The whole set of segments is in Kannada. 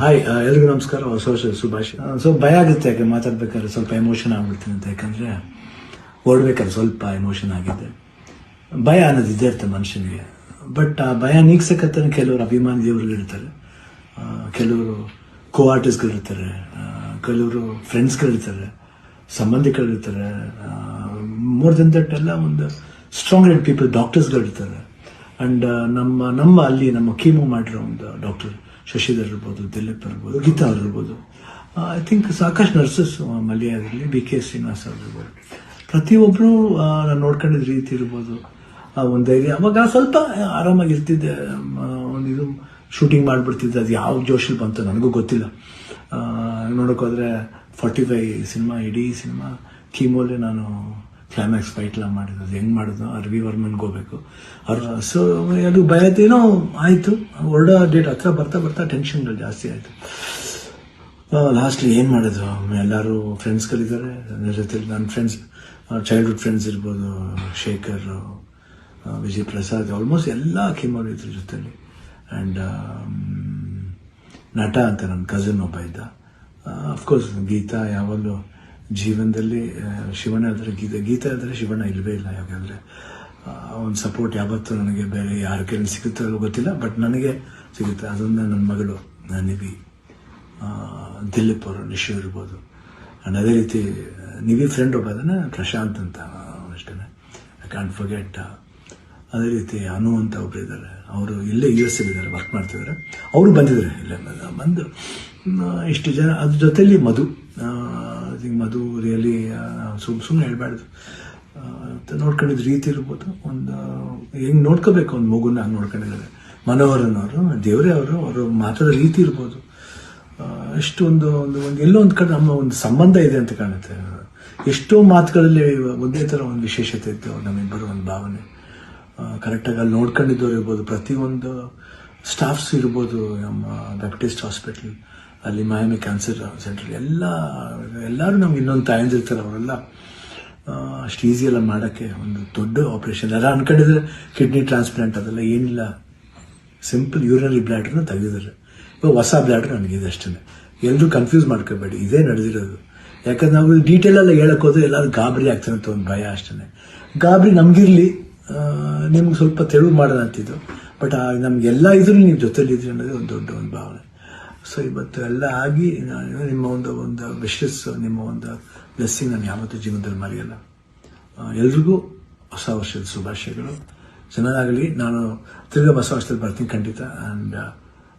ಹಾಯ್ ಎಲ್ರಿಗೂ ನಮಸ್ಕಾರ. ಹೊಸ ವರ್ಷ ಸುಭಾಷ್ ಸೊ ಭಯ ಆಗುತ್ತೆ ಯಾಕೆ ಮಾತಾಡ್ಬೇಕಾದ್ರೆ ಸ್ವಲ್ಪ ಎಮೋಷನ್ ಆಗ್ಬಿಡ್ತೀನಿ ಅಂತ. ಯಾಕಂದ್ರೆ ಓಡ್ಬೇಕಾದ್ರೆ ಸ್ವಲ್ಪ ಎಮೋಷನ್ ಆಗಿದೆ. ಭಯ ಅನ್ನೋದು ಇದೇ ಇರುತ್ತೆ ಮನುಷ್ಯನಿಗೆ. ಬಟ್ ಆ ಭಯ ನೀಗ್ಸಕ್ಕಂತಾನೆ ಕೆಲವರು ಅಭಿಮಾನಿ ದೇವರುಗಳಿರ್ತಾರೆ ಇರ್ತಾರೆ. ಕೆಲವರು ಕೋ ಆರ್ಟಿಸ್ಟ್ಗಳಿರ್ತಾರೆ ಕೆಲವರು ಫ್ರೆಂಡ್ಸ್ಗಳಿರ್ತಾರೆ ಸಂಬಂಧಿಕರಿರ್ತಾರೆ ಮೋರ್ ದೆನ್ ದಟ್ ಎಲ್ಲ ಒಂದು ಸ್ಟ್ರಾಂಗ್ ಹೆಡ್ ಪೀಪಲ್ ಡಾಕ್ಟರ್ಸ್ಗಳಿರ್ತಾರೆ ಅಂಡ್ ನಮ್ಮ ನಮ್ಮ ಅಲ್ಲಿ ನಮ್ಮ ಕೀಮೋ ಮಾಡಿರೋ ಒಂದು ಡಾಕ್ಟರ್ ಶಶಿಧರ್ ಇರ್ಬೋದು ದಿಲೀಪ್ ಇರ್ಬೋದು ಗೀತಾ ಅವರಿರ್ಬೋದು ಐ ಥಿಂಕ್ ಸಾಕಷ್ಟು ನರ್ಸಸ್ ಮಲ್ಯ ಇರಲಿ ಬಿ ಕೆ ಶ್ರೀನಿವಾಸ್ ಇರ್ಬೋದು ಪ್ರತಿಯೊಬ್ಬರು ನಾನು ನೋಡ್ಕೊಂಡಿದ್ದ ರೀತಿ ಇರ್ಬೋದು. ಆ, ಒಂದು ಧೈರ್ಯ. ಅವಾಗ ಸ್ವಲ್ಪ ಆರಾಮಾಗಿ ಇರ್ತಿದ್ದೆ. ಒಂದು ಇದು ಶೂಟಿಂಗ್ ಮಾಡಿಬಿಡ್ತಿದ್ದೆ. ಅದು ಯಾವ ಜೋಶಲ್ಲಿ ಬಂತು ನನಗೂ ಗೊತ್ತಿಲ್ಲ. ನೋಡೋಕ್ಕೋದ್ರೆ ಫಾರ್ಟಿ ಫೈವ್ ಸಿನಿಮಾ, ಇಡೀ ಸಿನಿಮಾ, ಕೀಮೋಲೆ ನಾನು ಕ್ಲೈಮ್ಯಾಕ್ಸ್ ಫೈಟ್ ಎಲ್ಲ ಮಾಡಿದ್ದು. ಅದು ಹೆಂಗ್ ಮಾಡಿದ್ರು ರವಿ ವರ್ಮನ್ಗೆ ಹೋಗ್ಬೇಕು. ಅವ್ರ ಸೊ ಅದು ಭಯತೇನೋ ಆಯ್ತು. ಹೊರಡೋ ಡೇಟ್ ಹತ್ರ ಬರ್ತಾ ಬರ್ತಾ ಟೆನ್ಷನ್ ಜಾಸ್ತಿ ಆಯ್ತು. ಲಾಸ್ಟ್ಲಿ ಏನು ಮಾಡಿದ್ರು? ಎಲ್ಲರೂ ಫ್ರೆಂಡ್ಸ್ಗಳಿದ್ದಾರೆ ನನ್ನ ಜೊತೆ ನನ್ನ ಫ್ರೆಂಡ್ಸ್ ಚೈಲ್ಡ್ಹುಡ್ ಫ್ರೆಂಡ್ಸ್ ಇರ್ಬೋದು, ಶೇಖರ್ ವಿಜಯ್ ಪ್ರಸಾದ್ ಆಲ್ಮೋಸ್ಟ್ ಎಲ್ಲ ಕಿಮ್ಮರು ಇದ್ರ ಜೊತೆಲಿ. ಆ್ಯಂಡ್ ನಟ ಅಂತ ನನ್ನ ಕಸಿನ್ ಒಬ್ಬ ಇದ್ದ. ಅಫ್ಕೋರ್ಸ್ ಗೀತಾ ಯಾವಾಗಲೂ ಜೀವನದಲ್ಲಿ ಶಿವಣ್ಣ ಅಂದರೆ ಗೀತೆ ಗೀತೆ ಅಂದರೆ ಶಿವಣ್ಣ ಇಲ್ಲವೇ ಇಲ್ಲ ಯಾಕಂದರೆ ಒಂದು ಸಪೋರ್ಟ್ ಯಾವತ್ತೂ ನನಗೆ ಬೇರೆ ಯಾರ ಕೈಲಿ ಸಿಗುತ್ತೋ ಗೊತ್ತಿಲ್ಲ ಬಟ್ ನನಗೆ ಸಿಗುತ್ತೆ. ಅದೊಂದು ನನ್ನ ಮಗಳು ನಿವಿ ದಿಲೀಪ್ ಅವರು ನಿಶು ಇರ್ಬೋದು. ಆ್ಯಂಡ್ ಅದೇ ರೀತಿ, ನಿವಿ ಫ್ರೆಂಡ್ ಒಬ್ಬ ಅದನ್ನು ಪ್ರಶಾಂತ್ ಅಂತ ಅಷ್ಟೇ ಐ ಕ್ಯಾಂಟ್ ಫರ್ಗೆಟ್ ಅದೇ ರೀತಿ ಅನು ಅಂತ ಒಬ್ರು ಇದ್ದಾರೆ. ಅವರು ಇಲ್ಲೇ ಯು ಎಸ್ ಇದ್ದಾರೆ ವರ್ಕ್ ಮಾಡ್ತಿದ್ದಾರೆ. ಅವರು ಬಂದಿದ್ದಾರೆ, ಇಲ್ಲೇ ಬಂದ- ಇಷ್ಟು ಜನ, ಅದ್ರ ಜೊತೆಯಲ್ಲಿ ಮಧು ಥಿಂಕ್ ಮಧು ರಿಯಲಿ ಸುಮ್ ಸುಮ್ಮನೆ ಹೇಳ್ಬಾರ್ದು. ನೋಡ್ಕೊಂಡಿದ್ದ ರೀತಿ ಇರ್ಬೋದು. ಒಂದು, ಹೆಂಗೆ ನೋಡ್ಕೋಬೇಕು ಒಂದು ಮಗುನ ಹಂಗೆ ನೋಡ್ಕೊಂಡಿದ್ದಾರೆ. ಮನೋಹರನ್ ಅವರು ದೇವರೇ ಅವರು ಅವರು ಮಾತಾಡೋ ರೀತಿ ಇರ್ಬೋದು. ಎಷ್ಟು ಒಂದು ಒಂದು ಒಂದು, ಎಲ್ಲೋ ಒಂದು ಕಡೆ ನಮ್ಮ ಒಂದು ಸಂಬಂಧ ಇದೆ ಅಂತ ಕಾಣುತ್ತೆ. ಎಷ್ಟೋ ಮಾತುಗಳಲ್ಲಿ ಒಂದೇ ಥರ ಒಂದು ವಿಶೇಷತೆ ಇತ್ತು, ನಮ್ಮಿಬ್ಬರು ಒಂದು ಭಾವನೆ. ಕರೆಕ್ಟಾಗಿ ಅಲ್ಲಿ ನೋಡ್ಕೊಂಡಿದ್ದವ್ರು ಇರ್ಬೋದು. ಪ್ರತಿಯೊಂದು ಸ್ಟಾಫ್ಸ್ ಇರ್ಬೋದು ನಮ್ಮ ಬ್ಯಾಪ್ಟಿಸ್ಟ್ ಹಾಸ್ಪಿಟಲ್ ಅಲ್ಲಿ ಮಯಾಮಿ ಕ್ಯಾನ್ಸರ್ ಸೆಂಟ್ರಲ್ಲಿ ಎಲ್ಲ, ಎಲ್ಲರೂ ನಮ್ಗೆ ಇನ್ನೊಂದು ತಾಯಂದಿರ್ತಾರೆ ಅವರೆಲ್ಲ. ಅಷ್ಟು ಈಸಿ ಎಲ್ಲ ಮಾಡೋಕ್ಕೆ ಒಂದು ದೊಡ್ಡ ಆಪರೇಷನ್ ಎಲ್ಲ ಅನ್ಕೊಂಡಿದ್ರೆ ಕಿಡ್ನಿ ಟ್ರಾನ್ಸ್ಪ್ಲಾಂಟ್ ಅದೆಲ್ಲ ಏನಿಲ್ಲ. ಸಿಂಪಲ್ ಯೂರಿನರಿ ಬ್ಲ್ಯಾಡ್ರನ್ನ ತೆಗೆದಿದ್ದಾರೆ ಇವಾಗ ಹೊಸ ಬ್ಲ್ಯಾಡ್ರ್ ನನಗಿದೆ ಅಷ್ಟೇ ಎಲ್ಲರೂ ಕನ್ಫ್ಯೂಸ್ ಮಾಡ್ಕೋಬೇಡಿ. ಇದೇ ನಡೆದಿರೋದು. ಯಾಕಂದ್ರೆ ನಾವು ಡೀಟೇಲ್ ಎಲ್ಲ ಹೇಳಕ್ ಹೋದ್ರೆ ಎಲ್ಲರೂ ಗಾಬರಿ ಆಗ್ತಾರೆ ಅಂತ ಒಂದು ಭಯ ಅಷ್ಟೇ ಗಾಬರಿ ನಮಗಿರಲಿ. ನಿಮ್ಗೆ ಸ್ವಲ್ಪ ತೆಳು ಮಾಡೋಣ ಅಂತಿದ್ದು ಬಟ್ ನಮ್ಗೆಲ್ಲ ಇದ್ರೂ ನೀವು ಜೊತೆಲಿದ್ರಿ ಅನ್ನೋದು ಒಂದು ದೊಡ್ಡ ಒಂದು ಭಾವನೆ. ಸೊ ಇವತ್ತು ಎಲ್ಲ ಆಗಿ ನಾನು ನಿಮ್ಮ ಒಂದು ಒಂದು ವಿಶಸ್ ನಿಮ್ಮ ಒಂದು ಬ್ಲೆಸ್ಸಿಂಗ್ ನಾನು ಯಾವತ್ತೂ ಜೀವನದಲ್ಲಿ ಮರೆಯಲ್ಲ. ಎಲ್ರಿಗೂ ಹೊಸ ವರ್ಷದ ಶುಭಾಶಯಗಳು. ಚೆನ್ನಾಗಲಿ ನಾನು ತಿರ್ಗಾ ಹೊಸ ವರ್ಷದಲ್ಲಿ ಬರ್ತೀನಿ ಖಂಡಿತ. ಆ್ಯಂಡ್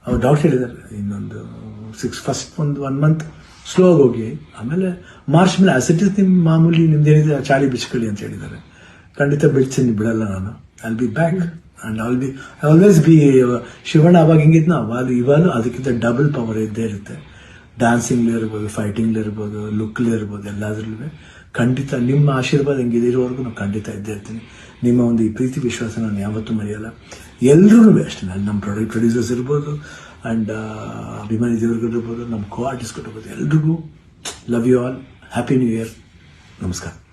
ಅವ್ರು ಡಾಕ್ಟರ್ ಹೇಳಿದ್ದಾರೆ. ಇನ್ನೊಂದು ಸಿಕ್ಸ್ ಫಸ್ಟ್ ಒಂದು ಒನ್ ಮಂತ್ ಸ್ಲೋ ಆಗಿ ಹೋಗಿ. ಆಮೇಲೆ ಮಾರ್ಚ್ ಮೇಲೆ ಇಸ್ ನಿಮ್ಮ ಮಾಮೂಲಿ ನಿಮ್ದೇನಿದೆ ಚಾಳಿ ಬಿಚ್ಕೊಳ್ಳಿ ಅಂತ ಹೇಳಿದ್ದಾರೆ. ಖಂಡಿತ ಬಿಡ್ತೀನಿ, ಬಿಡಲ್ಲ ನಾನು. I be back and all be always be Shivanna ಅವಾಗ ಹೆಂಗಿದ್ನ ಅವಾಗ ಇವಾಗ ಅದಕ್ಕಿಂತ ಡಬಲ್ ಪವರ್ ಇದ್ದೇ ಇರುತ್ತೆ. ಡ್ಯಾನ್ಸಿಂಗ್ಲಿ ಇರ್ಬೋದು ಫೈಟಿಂಗ್ಲಿ ಇರ್ಬೋದು ಲುಕ್ಲಿ ಇರ್ಬೋದು ಎಲ್ಲಾದ್ರಲ್ಲೂ ಖಂಡಿತ ನಿಮ್ಮ ಆಶೀರ್ವಾದ ಹಿಂಗೆ ಇರೋವರೆಗೂ ನಾನು ಖಂಡಿತ ಇದ್ದೇ ಇರ್ತೀನಿ. ನಿಮ್ಮ ಒಂದು ಈ ಪ್ರೀತಿ ವಿಶ್ವಾಸ ನಾನು ಯಾವತ್ತೂ ಮರೆಯಲ್ಲ. ಎಲ್ಲರೂ ಅಷ್ಟೇ, ನಾನು ನಮ್ಮ ಪ್ರಾಡಕ್ಟ್ ಪ್ರೊಡ್ಯೂಸರ್ಸ್ ಇರ್ಬೋದು ಆ್ಯಂಡ್ ಅಭಿಮಾನಿ ದೇವರುಗಳಿರ್ಬೋದು ನಮ್ಮ ಕೋ ಆರ್ಟಿಸ್ಟ್ಗಳಿರ್ಬೋದು ಎಲ್ರಿಗೂ love you all happy new year ನಮಸ್ಕಾರ.